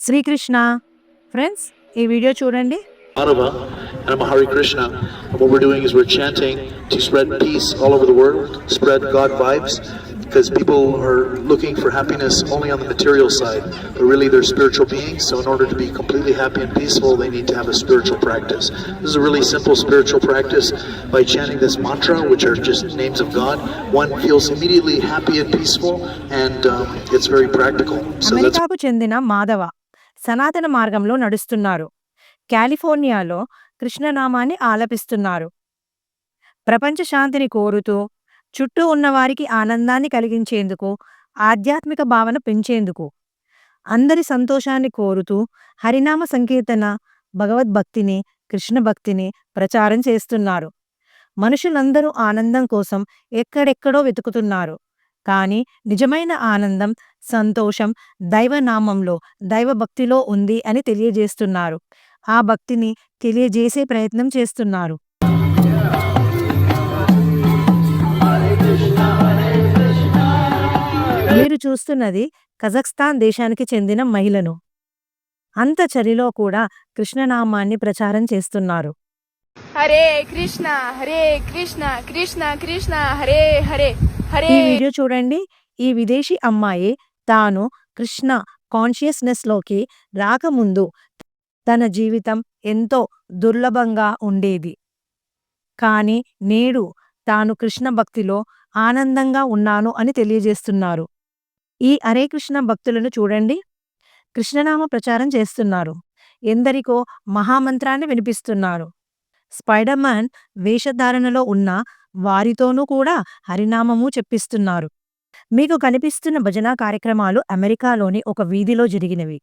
Srikrishna friends ఈ video చూడండి Madhava and I'm a Hare Krishna. And what we're doing is we're chanting to spread peace all over the world, spread God vibes, because people are looking for happiness only on the material side, but really they're spiritual beings. So in order to be completely happy and peaceful, they need to have a spiritual practice. This is a really simple spiritual practice. By chanting this mantra, which are just names of God, one feels immediately happy and peaceful, and um, it's very practical. So that's అమెరికాకు చెందిన మాధవ సనాతన మార్గంలో నడుస్తున్నారు. కాలిఫోర్నియాలో కృష్ణనామాన్ని ఆలపిస్తున్నారు. ప్రపంచ శాంతిని కోరుతూ చుట్టూ ఉన్నవారికి ఆనందాన్ని కలిగించేందుకు ఆధ్యాత్మిక భావన పెంచేందుకు అందరి సంతోషాన్ని కోరుతూ హరినామ సంకీర్తన భగవద్భక్తిని కృష్ణ భక్తిని ప్రచారం చేస్తున్నారు. మనుషులందరూ ఆనందం కోసం ఎక్కడెక్కడో వెతుకుతున్నారు. కానీ నిజమైన ఆనందం సంతోషం దైవనామంలో దైవభక్తిలో ఉంది అని తెలియజేస్తున్నారు. ఆ భక్తిని తెలియజేసే ప్రయత్నం చేస్తున్నారు. మీరు చూస్తున్నది కజక్స్తాన్ దేశానికి చెందిన మహిళను అంత చలిలో కూడా కృష్ణనామాన్ని ప్రచారం చేస్తున్నారు. హరే కృష్ణ హరే కృష్ణ కృష్ణ కృష్ణ హరే హరే. ఈ వీడియో చూడండి. ఈ విదేశీ అమ్మాయి తాను కృష్ణ కాన్షియస్నెస్లోకి రాకముందు తన జీవితం ఎంతో దుర్లభంగా ఉండేది. కానీ నేడు తాను కృష్ణ భక్తిలో ఆనందంగా ఉన్నాను అని తెలియజేస్తున్నారు. ఈ హరే కృష్ణ భక్తులను చూడండి. కృష్ణనామ ప్రచారం చేస్తున్నారు. ఎందరికో మహామంత్రాన్ని వినిపిస్తున్నారు. స్పైడర్మ్యాన్ వేషధారణలో ఉన్న వారితోనూ కూడా హరినామము చెప్పిస్తున్నారు. మీకు కనిపిస్తున్న భజన కార్యక్రమాలు అమెరికాలోని ఒక వీధిలో జరిగినవి.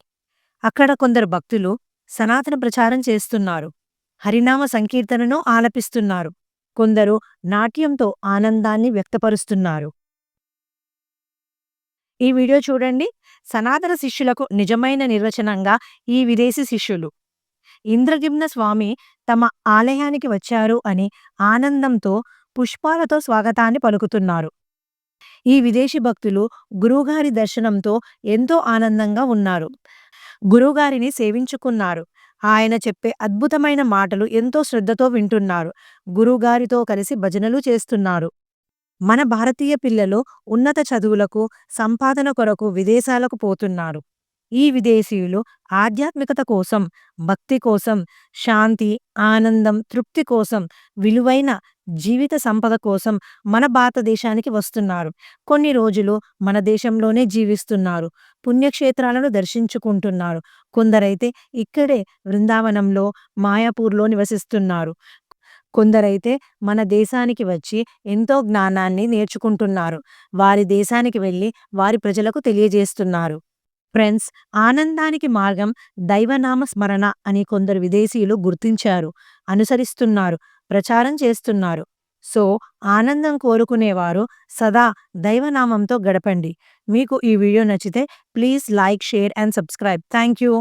అక్కడ కొందరు భక్తులు సనాతన ప్రచారం చేస్తున్నారు. హరినామ సంకీర్తనను ఆలపిస్తున్నారు. కొందరు నాట్యంతో ఆనందాన్ని వ్యక్తపరుస్తున్నారు. ఈ వీడియో చూడండి. సనాతన శిష్యులకు నిజమైన నిర్వచనంగా ఈ విదేశీ శిష్యులు. ఇంద్రగిమ్న స్వామి తమ ఆలయానికి వచ్చారు అని ఆనందంతో పుష్పాలతో స్వాగతాన్ని పలుకుతున్నారు. ఈ విదేశీ భక్తులు గురువుగారి దర్శనంతో ఎంతో ఆనందంగా ఉన్నారు. గురువుగారిని సేవించుకున్నారు. ఆయన చెప్పే అద్భుతమైన మాటలు ఎంతో శ్రద్ధతో వింటున్నారు. గురువుగారితో కలిసి భజనలు చేస్తున్నారు. మన భారతీయ పిల్లలు ఉన్నత చదువులకు సంపాదన కొరకు విదేశాలకు పోతున్నారు. ఈ విదేశీయులు ఆధ్యాత్మికత కోసం భక్తి కోసం శాంతి ఆనందం తృప్తి కోసం విలువైన జీవిత సంపద కోసం మన భారతదేశానికి వస్తున్నారు. కొన్ని రోజులు మన దేశంలోనే జీవిస్తున్నారు. పుణ్యక్షేత్రాలను దర్శించుకుంటున్నారు. కొందరైతే ఇక్కడే బృందావనంలో మాయాపూర్లో నివసిస్తున్నారు. కొందరైతే మన దేశానికి వచ్చి ఎంతో జ్ఞానాన్ని నేర్చుకుంటున్నారు. వారి దేశానికి వెళ్ళి వారి ప్రజలకు తెలియజేస్తున్నారు. ఫ్రెండ్స్ ఆనందానికి మార్గం దైవనామ స్మరణ అని కొందరు విదేశీయులు గుర్తించారు అనుసరిస్తున్నారు. ప్రచారం చేస్తున్నారు. సో ఆనందం కోరుకునేవారు సదా దైవనామంతో గడపండి. మీకు ఈ వీడియో నచ్చితే please like share and subscribe. Thank you